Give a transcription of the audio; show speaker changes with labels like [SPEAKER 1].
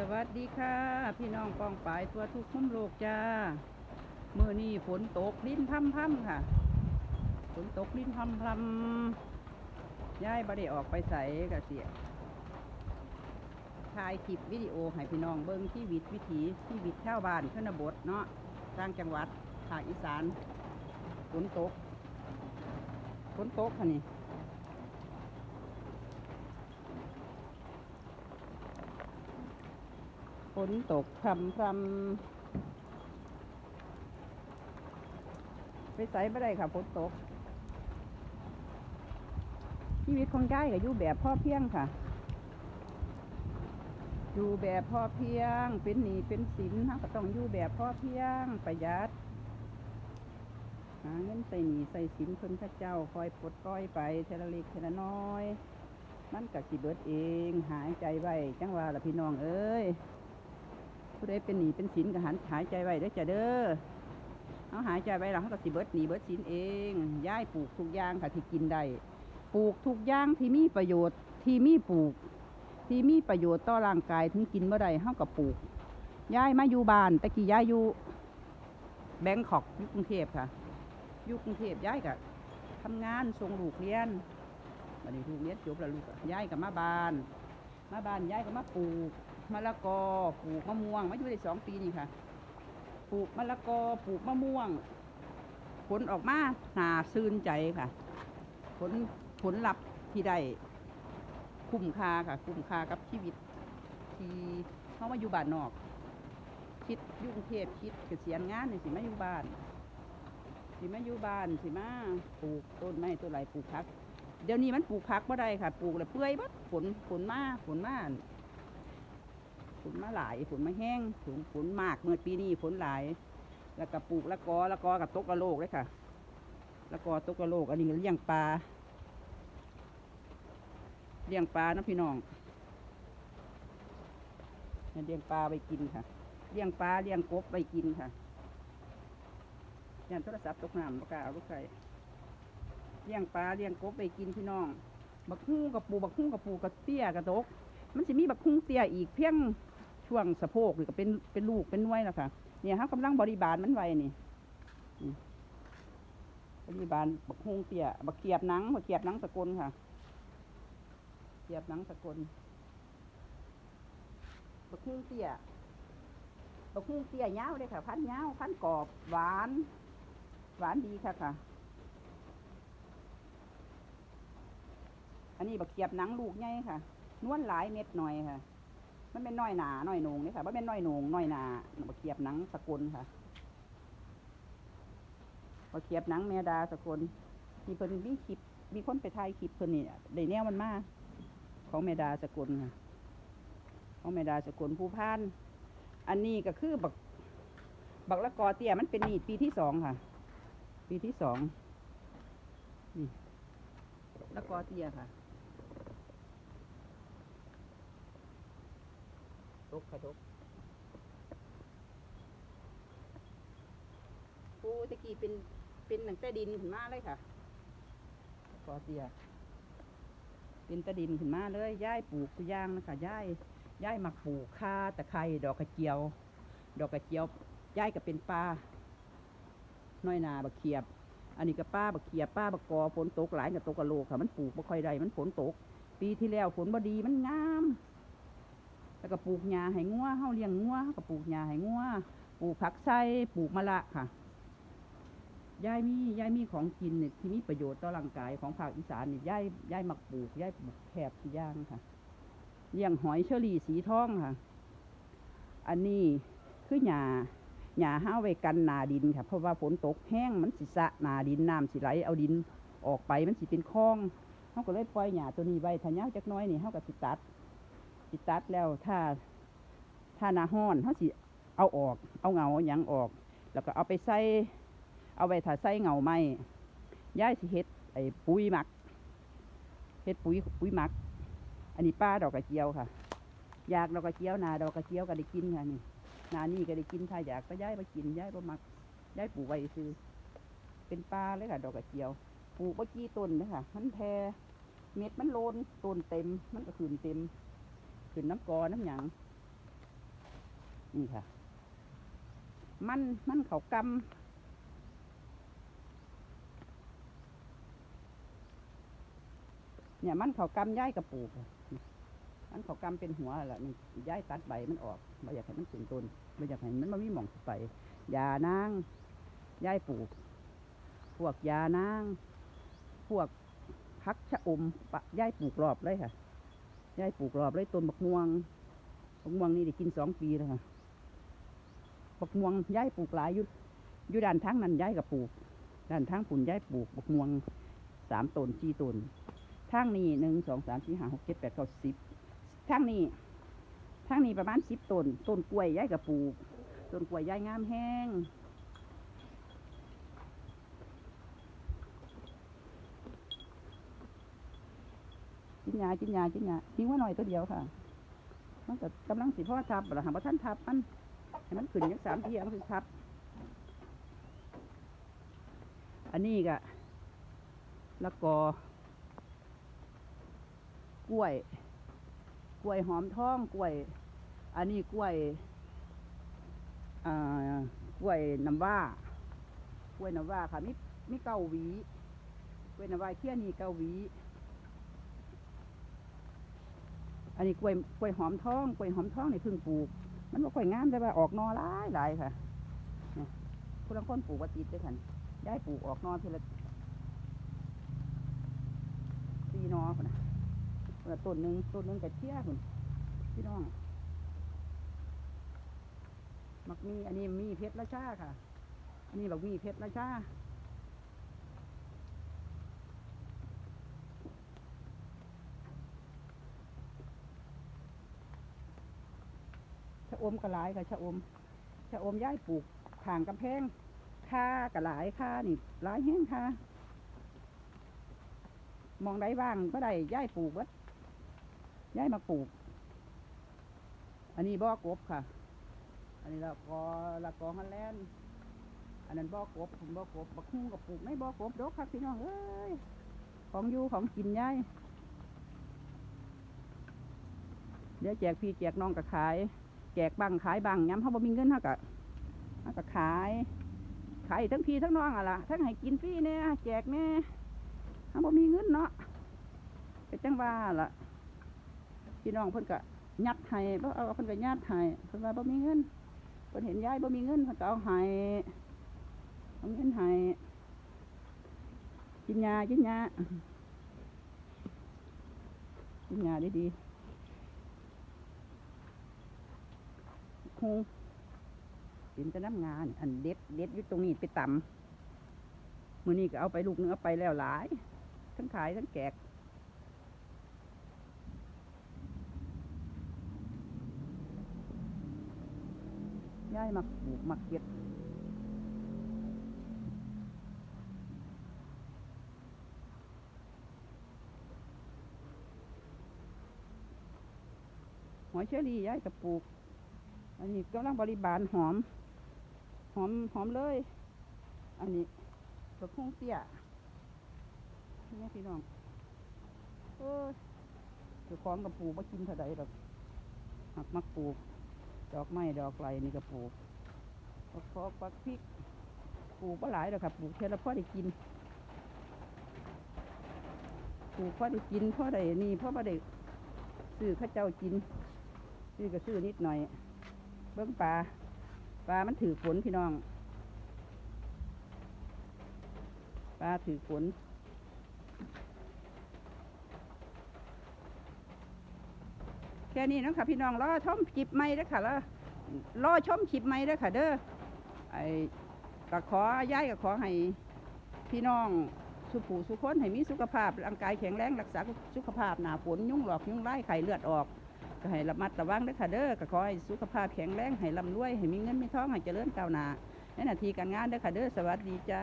[SPEAKER 1] สวัสดีค่ะ พี่น้องกองปายทั่วทุกมุมโลกจ้าเมื่อนี้ฝนตกลิ้นพัมพัมค่ะ ฝนตกลิ้นพัมพัมย้ายบ่ได้ออกไปใส่กระเสียถ่ายคลิปวิดีโอให้พี่น้องเบิ่งชีวิตวิถีชีวิตชาวบ้านชนบทเนาะต่างจังหวัดภาคอีสานฝนตกฝนตกค่ะนี่ ฝนตกพรำพรำไปใส่ไม่ได้ค่ะฝนตก ชีวิตของย่ายก็อยู่แบบพ่อเพียงค่ะ อยู่แบบพ่อเพียง เป็นหนี้เป็นสินเราก็ต้องอยู่แบบพ่อเพียงประหยัดหาเงินใส่หนี้ใส่สินเพิ่นพระเจ้าคอยปลดปล่อยไปเทละเล็กเทละน้อยมันก็สิเบิดเอง หายใจไว้จังว่าละพี่น้องเอ้ย ผู้ใดเป็นหนีเป็นสินก็หันหายใจไว้ได้จะเด้อเอาหายใจไว้แล้วเขาก็สิเบิดหนีเบิดสินเองย้ายปลูกทุกอย่างค่ะที่กินได้ปลูกทุกอย่างที่มีประโยชน์ที่มีปลูก ที่มีประโยชน์ต่อร่างกายถึงกินเมื่อใดเขาก็ปลูกย้ายมาอยู่บ้านตะกี้ย้ายอยู่แบงคอกอยู่กรุงเทพค่ะยู่กรุงเทพย้ายก็ทำงานส่งลูกเรียนวันนี้ลูกเรียนจบแล้วลูกย้ายกับมาบ้าน มาบ้านย้ายก็มาปลูก มะละกอปลูกมะม่วงมาอยู่ได้สองปีนี่ค่ะปลูกมะละกอปลูกมะม่วง ผลออกมาหนาซื่นใจค่ะ ผลผลลัพธ์ที่ได้คุ้มค่าค่ะ คุ้มค่ากับชีวิต ที่เข้ามาอยู่บ้านนอก คิดยุ่งเทพคิดเกษียณงานนี่สิมาอยู่บ้าน สิมาอยู่บ้านสิมาปลูกต้นไม้ต้นไรปลูกผัก เดี๋ยวนี้มันปลูกผักบ่ได้ค่ะ ปลูกแล้วเปื่อยบัดฝนฝนมาฝนมา ฝนมาหลายฝนมาแห้งฝนฝนมากเมื่อปีนี้ฝนหลาย แล้วก็ปลูกละกอละกอกับตกละโลกเลยค่ะละกอตกละโลกอันนี้เลี้ยงปลาเลี้ยงปลานะพี่น้องเลี้ยงปลาไปกินค่ะเลี้ยงปลาเลี้ยงกบไปกินค่ะยันโทรศัพท์ตกน้ำประกาศเอาลูกไก่เลี้ยงปลาเลี้ยงกบไปกินพี่น้อง บักฮู้กับปูบักฮู้กับปูกับเตี้ยกับตก มันจะมีบักคุ้งเตี้ยอีกเพียง ช่วงสะโพกหรือก็เป็นเป็นลูกเป็นน้วยแล้วค่ะเนี่ยเขากำลังบริบาลมันไว้นี่บริบาลบักคุ้งเตี้ยบักเขียบหนังบักเขียบหนังสกุลค่ะเขียบหนังสกุลบักคุ้งเตี้ยบักคุ้งเตี้ยยาวเลยค่ะ พันยาวพันกรอบหวาน หวานดีค่ะค่ะ อันนี้บักเขียบหนังลูกใหญ่ค่ะนวลหลายเม็ดหน่อยค่ะ มันเป็นน้อยหนาน้อยหนงนี่ค่ะมันเป็นน้อยหนงน้อยหนาบะเขียบหนังสกุลค่ะบะเขียบหนังแมดาสกุลมีเพิ่นมีคลิปมีคนไปถ่ายคลิปเพิ่นนี่ได้แนวมันมากของแมดาสกุลค่ะของแมดาสกุลผู้พาน อันนี้ก็คือบักบักละกอเตี้ยมันเป็นนี่ปีที่สองค่ะ ปีที่สองนี่ละกอเตี้ยค่ะ ตกค่ะตกปูตะกี้เป็นเป็นหนังแต่ดินขึ้นมาเลยค่ะกอเตียเป็นตะดินขึ้นมาเลยย้ายปลูกตัวอย่างนะคะย้ายย้ายหมักปลูกข่าตะไคร้ดอกกระเจียว ดอกกระเจียวย้ายก็เป็นปลาน้อยนาบักเขียบ อันนี้ก็ป้าบักเขียบป้าบักกอฝนตกหลายกับตกกระโลกค่ะ มันปลูกบ่ค่อยได้มันฝนตก ปีที่แล้วฝนบ่ดีมันงาม แล้วก็ปลูกหญ้าให้งัวเฮาเลี้ยงงัวเฮาก็ปลูกหญ้าให้งัวปลูกผักไส้ปลูกมะละค่ะยายมียายมีของกินนี่ที่มีประโยชน์ต่อร่างกายของภาคอีสานนี่ยายยายมักปลูกยายปลูกแคบทุกอย่างค่ะเลี้ยงหอยเชอรี่สีทองค่ะ อันนี้คือหญ้าหญ้าห้าไว้กันนาดินค่ะ เพราะว่าฝนตกแห้งมันสิสะนาดินน้ำสิไหลเอาดินออกไปมันสิเป็นคลองเฮาก็เลยปล่อยหญ้าตัวนี้ไว้ถ้ายาจักน้อยนี่เฮาก็สิตัด สิตัดแล้วถ้าถ้านาห้อนเขาสิเอาออก เอาเงาหยังออก แล้วก็เอาไปใส่เอาไว้ถ้าใส่เงาไม้ย้ายสิเฮ็ดไอ้ปุ๋ยหมักเฮ็ดปุ๋ยปุ๋ยหมัก อันนี้ป้าดอกกระเจียวค่ะ อยากดอกกระเจียวนาดอกกระเจียวก็ได้กินค่ะนี่นานี่ก็ได้กินถ้าอยากก็ย้ายมากินย้ายมามักย้ายปลูกไว้ซื้อเป็นปลาเลยค่ะ ดอกกระเจียวปลูกเมื่อกี้ต้นเลยค่ะ มันแพรเม็ดมันโลนต้นเต็ม มันก็ขืนเต็ม ขึ้นน้ำกอน้ำหยังนี่ค่ะ มันมันเขากำเนี่ยมันเขากำย้ายกระปูกมันเขากำเป็นหัวแหละนี่ย้ายตัดใบมันออกไม่อยากให้มันถึงต้นไม่อยากให้มันมามีหม่องสิไปยานางย้ายปลูก พวกยานาง พวกพักชะอมปะย้ายปลูกรอบเลยค่ะ ย้ายปลูกรอบเลยต้นบักม่วงบักม่วงนี่ได้กินสองปีแล้วค่ะบักม่วงย้ายปลูกหลายอยู่อยู่ด้านทางนั้นย้ายกับปลูกด้านทางปุ่นย้ายปลูกบักม่วงสามต้นสี่ต้นทางนี้หนึ่งสองสามสี่ห้าหกเจ็ดแปดเก้าสิบทางนี้ทางนี้ประมาณสิบต้นต้นกล้วยย้ายกับปลูกต้นกล้วยย้ายงามแห้ง กินยากินยากินยาทิ้งไว้หน่อยตัวเดียวค่ะ มันก็กำลังสิพ่อทับหรอหาว่าท่านทับมันให้มันขึ้นยักสามเทียมันคือทับ อันนี้ก็แล้วก็กล้วย กล้วยหอมทองกล้วย อันนี้กล้วยอ่ากล้วยน้ำว้ากล้วยน้ำว้าค่ะมีมีเกาหวีกล้วยน้ำว้าเคี้ยนี่เกาหวี อันนี้กล้วยกล้วยหอมทองกล้วยหอมทองนี่เพิ่งปลูก มันบ่ค่อยงามแต่ว่าออกนอหลายหลายค่ะเนี่ยผู้ลังคนปลูกว่าติดด้วยกันย้ายปลูกออกนอทีละสี่นอพุ่นนะคนนะต้นหนึ่งต้นหนึ่งกระเทียพุ่นพี่น้องมักมีอันนี้มีเพชรราชาค่ะ อันนี้บักมีเพชรราชาะอมกระหลายค่ะชะอมชะอมย้ายปลูกข่างกำแพงค่ากระหลายค่านี่หลายแห้งค่ะ มองได้บ้างก็ได้ย้ายปลูกวัดย้ายมาปลูก อันนี้บ่อกบค่ะ อันนี้ละกอละกอฮันแลนอันนั้นบ่อกบผมบ่อกบบักฮุ้งกับปลูกไม่บ่อกบดอกค่ะพี่น้องเอ้ยของอยู่ของกินย้ายเดี๋ยวแจกพี่แจกน้องก็ขาย แจกบังขายบังย้ำเขาบ่มีเงินเขาก็เขาก็ขาย ขายทั้งพี่ทั้งน้องอะล่ะทั้งให้กินฟรีเนี่ยแจกเนี่ยเขาบ่มีเงินเนาะเป็นจังว่าล่ะพี่น้องเพิ่นก็ยัดให้บ่เอาเพิ่นก็ยัดให้เพิ่นว่าบ่มีเงินเพิ่นเห็นยายบ่มีเงินเพิ่นก็เอาให้เอาเงินให้กินยากินยากินยาดีๆ คงเป็นแต่น้ำงาน อันเด็ดเด็ดอยู่ตรงนี้ไปตำมือนี้ก็เอาไปลูกเนื้อไปแล้วหลาย ทั้งขายทั้งแกกย่ายมักปลูกมักเก็บหอยเชอรี่ย้ายกับปลูก อันนี้กำลังบริบาลหอม หอมหอมเลย อันนี้กระพงเตี้ยนี่พี่น้องเออเจ้าของกับปลูกมากินเท่าใดดอกหักมักปลูกดอกไม้ดอกไรนี่ก็ปลูกปักพอกปักพริกปลูก็หลายดอกครับปลูกเท่ละพ่อได้กินปลูกพ่อได้กินพ่อได้นี่พ่อบ่ได้ซื้อข้าเจ้ากินซื้อก็ซื้อนิดหน่อย เบิ้องปลาปลามันถือฝนพี่น้องปลาถือฝนแค่นี้นะคะพี่น้องรอชมคลิปใหม่ด้อค่ะแล้วรอชมคลิปใหม่ด้อค่ะ เด้อไอ้ก็ขอย้ายก็ขอให้พี่น้องสุผูสุคนให้มีสุขภาพร่างกายแข็งแรงรักษาสุขภาพหนาฝนยุ่งหลอกยุ่งไล่ไข่เลือดออก ก็ให้ระมัดระวังเด้อค่ะเด้อก็ขอให้สุขภาพแข็งแรงให้ร่ำรวยให้มีเงินมีทองให้เจริญก้าวหน้าในหน้าที่การงานเด้อค่ะเด้อสวัสดีจ้า